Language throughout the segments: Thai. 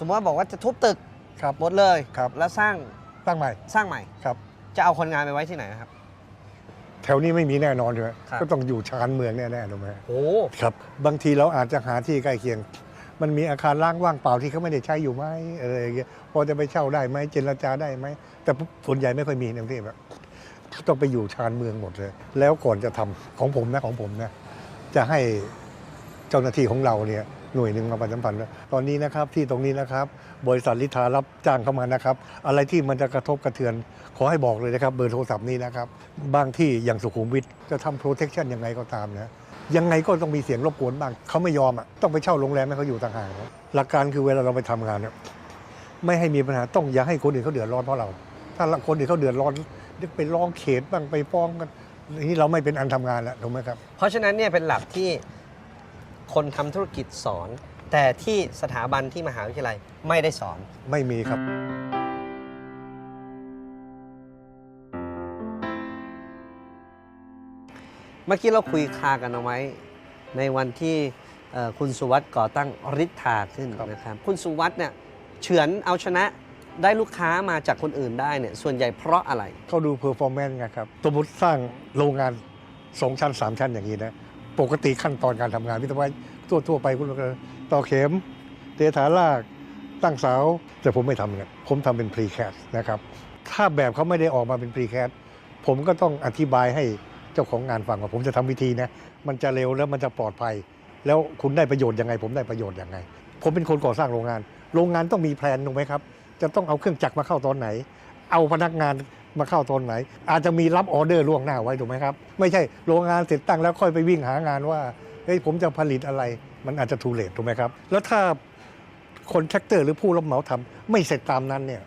สมมติว่าบอกว่าจะทุบตึกครับ หมดเลยครับ แล้วสร้างตั้งใหม่สร้างใหม่ ครับ จะเอาคนงานไปไว้ที่ไหนครับ แถวนี้ไม่มีแน่นอนใช่ไหมครับ ก็ต้องอยู่ชานเมืองแน่ๆถูกไหมโอ้ครับ บางทีเราอาจจะหาที่ใกล้เคียง มันมีอาคารร่างว่างเปล่าที่เขาไม่ได้ใช้อยู่ไหมอะไรอย่างเงี้ยพอจะไปเช่าได้ไหมเจรจาได้ไหมแต่ส่วนใหญ่ไม่ค่อยมีในกรุงเทพอะต้องไปอยู่ชานเมืองหมดเลย แล้วก่อนจะทำของผมนะของผมนะ จะให้เจ้าหน้าที่ของเราเนี่ย หน่วยหนึ่งมาประชาสัมพันธ์ว่าตอนนี้นะครับที่ตรงนี้นะครับ บริษัทลิทารับจ้างเข้ามานะครับ อะไรที่มันจะกระทบกระเทือน ขอให้บอกเลยนะครับ เบอร์โทรศัพท์นี้นะครับ บางที่อย่างสุขุมวิทจะทำโปรเทคชันยังไงก็ตามนะยังไงก็ต้องมีเสียงรบกวนบ้างเขาไม่ยอมอะต้องไปเช่าโรงแรมให้เขาอยู่ต่างหากหลักการคือเวลาเราไปทำงานเนี่ยไม่ให้มีปัญหาต้องอย่าให้คนอื่นเขาเดือดร้อนเพราะเรา ถ้าคนอื่นเขาเดือดร้อนไปร้องเขตบ้างไปฟ้องกันนี่เราไม่เป็นอันทำงานแล้วถูกไหมครับ เพราะฉะนั้นเนี่ยเป็นหลักที่ คนทำธุรกิจสอน แต่ที่สถาบันที่มหาวิทยาลัยไม่ได้สอน ไม่มีครับ เมื่อกี้เราคุยคากันเอาไว้ ในวันที่เอ่อคุณสุวัสด์ก่อตั้งริทธาขึ้นครับ นะครับ คุณสุวัสด์เนี่ยเฉือนเอาชนะได้ลูกค้ามาจากคนอื่นได้เนี่ยส่วนใหญ่เพราะอะไร เขาดูเพอร์ฟอร์แมนซ์ไงครับ สมมติสร้างโรงงานสองชั้นสามชั้นอย่างนี้นะ ปกติขั้นตอนการทำงานวิศวะทั่วทั่วๆไปคุณก็ต่อเข็มเทฐานรากตั้งเสาแต่ผมไม่ทำเนี่ยผมทำเป็นพรีแคสนะครับถ้าแบบเขาไม่ได้ออกมาเป็นพรีแคสผมก็ต้องอธิบายให้เจ้าของงานฟังว่าผมจะทำวิธีนะมันจะเร็วแล้วมันจะปลอดภัย แล้วคุณได้ประโยชน์ยังไง ผมได้ประโยชน์ยังไง ผมเป็นคนก่อสร้างโรงงาน โรงงานต้องมีแพลนถูกไหมครับ จะต้องเอาเครื่องจักรมาเข้าตอนไหน เอาพนักงาน มาเข้าตอนไหน อาจจะมีรับออเดอร์ล่วงหน้าไว้ถูกไหมครับ ไม่ใช่โรงงานเสร็จตั้งแล้วค่อยไปวิ่งหางานว่าเฮ้ยผมจะผลิตอะไร มันอาจจะทูเลตถูกไหมครับ แล้วถ้าคนแท็กเตอร์หรือผู้รับเหมาทำไม่เสร็จตามนั้นเนี่ย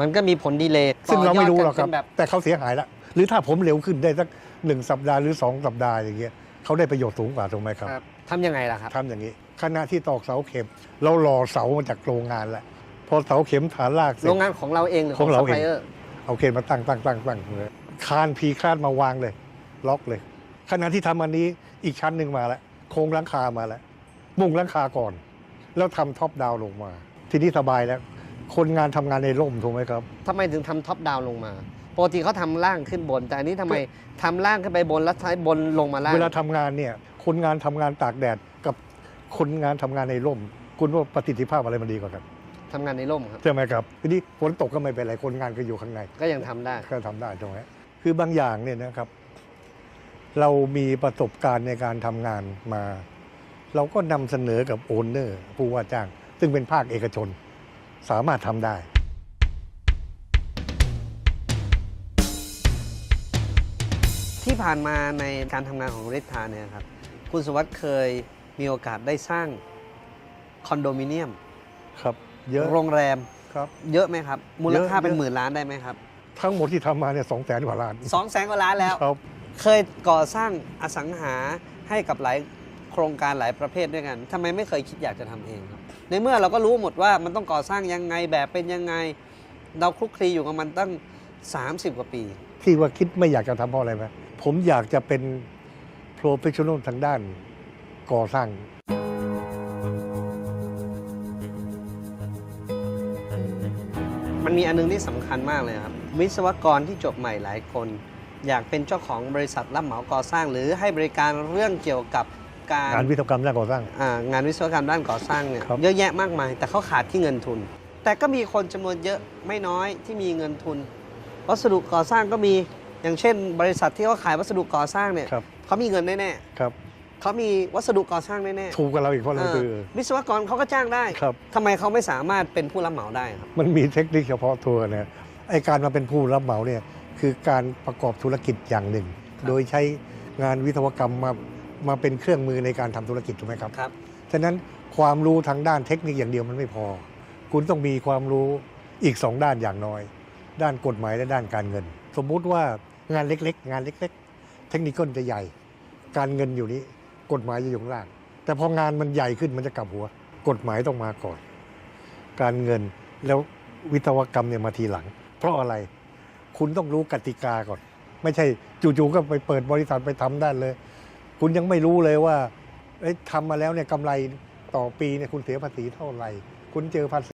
มันก็มีผลดีเลย์ซึ่งเราไม่รู้หรอกครับต่ยดนเป็นแบบแต่เขาเสียหายละหรือถ้าผมเร็วขึ้นได้สักหนึ่งสัปดาห์หรือสองสัปดาห์อย่างเงี้ยเขาได้ประโยชน์สูงกว่าถูกไหมครับครับทำยังไงล่ะครับทำอย่างนี้ขณะที่ตอกเสาเข็ม เรารอเสามาจากโรงงานแหละพอเสาเข็มฐานรากเสร็จโรงงานของเราเองหรือของเราซัพพลายเอง เออร์เอาเข็มมาตั้งตั้งตั้งตั้งเลยคานพีคาดมาวางเลย ล็อกเลยขณะที่ทำอันนี้อีกชั้นหนึ่งมาแล้วโครงหลังคามาแล้วมุงหลังคาก่อน แล้วทำท็อปดาวน์ลงมา ทีนี้สบายแล้ว คนงานทำงานในร่มถูกไหมครับทำไมถึงทำท็อปดาวน์ลงมาปกติเขาทำล่างขึ้นบน แต่อันนี้ทำไมทำล่างขึ้นไปบนแล้วใช้บนลงมาล่างเวลาทำงานเนี่ยคนงานทำงานตากแดดกับคนงานทำงานในร่ม คุณว่าประสิทธิภาพอะไรมันดีกว่ากัน ทำงานในร่มครับ ใช่ไหมครับทีนี้ฝนตกก็ไม่เป็นไรคนงานก็อยู่ข้างใน ก็ยังทำได้ ก็ทำได้ตรงนี้คือบางอย่างเนี่ยนะครับ เรามีประสบการณ์ในการทำงานมา เราก็นำเสนอกับโอนเนอร์ผู้ว่าจ้าง ซึ่งเป็นภาคเอกชน สามารถทำได้ ที่ผ่านมาในการทำงานของริทธาเนี่ยครับ คุณสุวัสด์เคยมีโอกาสได้สร้างคอนโดมิเนียม ครับ เยอะโรงแรมครับ เยอะไหมครับ มูลค่าเยอะเป็นหมื่นล้านได้ไหมครับ ทั้งหมดที่ทำมาเนี่ยสองแสนกว่าล้านสองแสนกว่าล้านแล้วครับเคยก่อสร้างอสังหาให้กับหลายโครงการหลายประเภทด้วยกันทำไมไม่เคยคิดอยากจะทำเองครับ ในเมื่อเราก็รู้หมดว่ามันต้องก่อสร้างยังไงแบบเป็นยังไง เราคลุกคลีอยู่กับมันตั้ง 30 กว่าปี ที่ว่าคิดไม่อยากจะทำเพราะอะไรไหมผมอยากจะเป็นโปรเฟชชั่นอลทางด้านก่อสร้าง มันมีอันนึงที่สำคัญมากเลยครับ วิศวกรที่จบใหม่หลายคน อยากเป็นเจ้าของบริษัทรับเหมาก่อสร้าง หรือให้บริการเรื่องเกี่ยวกับการงานวิศวกรรมด้านก่อสร้างอ่างานวิศวกรรมด้านก่อสร้างเนี่ยครับเยอะแยะมากมาย แต่เขาขาดที่เงินทุน แต่ก็มีคนจำนวนเยอะไม่น้อยที่มีเงินทุน วัสดุก่อสร้างก็มีอย่างเช่น บริษัทที่เขาขายวัสดุก่อสร้างเนี่ยครับเขามีเงินแน่ครับๆ เขามีวัสดุก่อสร้างแน่ถูกกับเราอีกเพราะๆเราเออคือ วิศวกรเขาก็จ้างได้ครับทำไมเขาไม่สามารถเป็นผู้รับเหมาได้ครับมันมีเทคนิคเฉพาะตัวนะไอการมาเป็นผู้รับเหมาเนี่ยคือการประกอบธุรกิจอย่างหนึ่งครับโดยใช้งานวิศวกรรมมามาเป็นเครื่องมือในการทำธุรกิจถูกไหมครับครับฉะนั้นความรู้ทางด้านเทคนิคอย่างเดียวมันไม่พอ คุณต้องมีความรู้อีกสองด้านอย่างน้อย ด้านกฎหมายและด้านการเงิน สมมุติว่างานเล็ก ๆ งานเล็ก ๆ เทคนิคจะใหญ่ การเงินอยู่นี้ กฎหมายจะอยู่ข้างล่าง แต่พองานมันใหญ่ขึ้นมันจะกลับหัว กฎหมายต้องมาก่อน การเงินแล้ววิศวกรรมเนี่ยมาทีหลัง เพราะอะไรคุณต้องรู้กติกาก่อน ไม่ใช่จู่ๆก็ไปเปิดบริษัทไปทำได้เลย คุณยังไม่รู้เลยว่าทำมาแล้วเนี่ยกำไรต่อปีเนี่ยคุณเสียภาษีเท่าไหร่ คุณเจอภาษี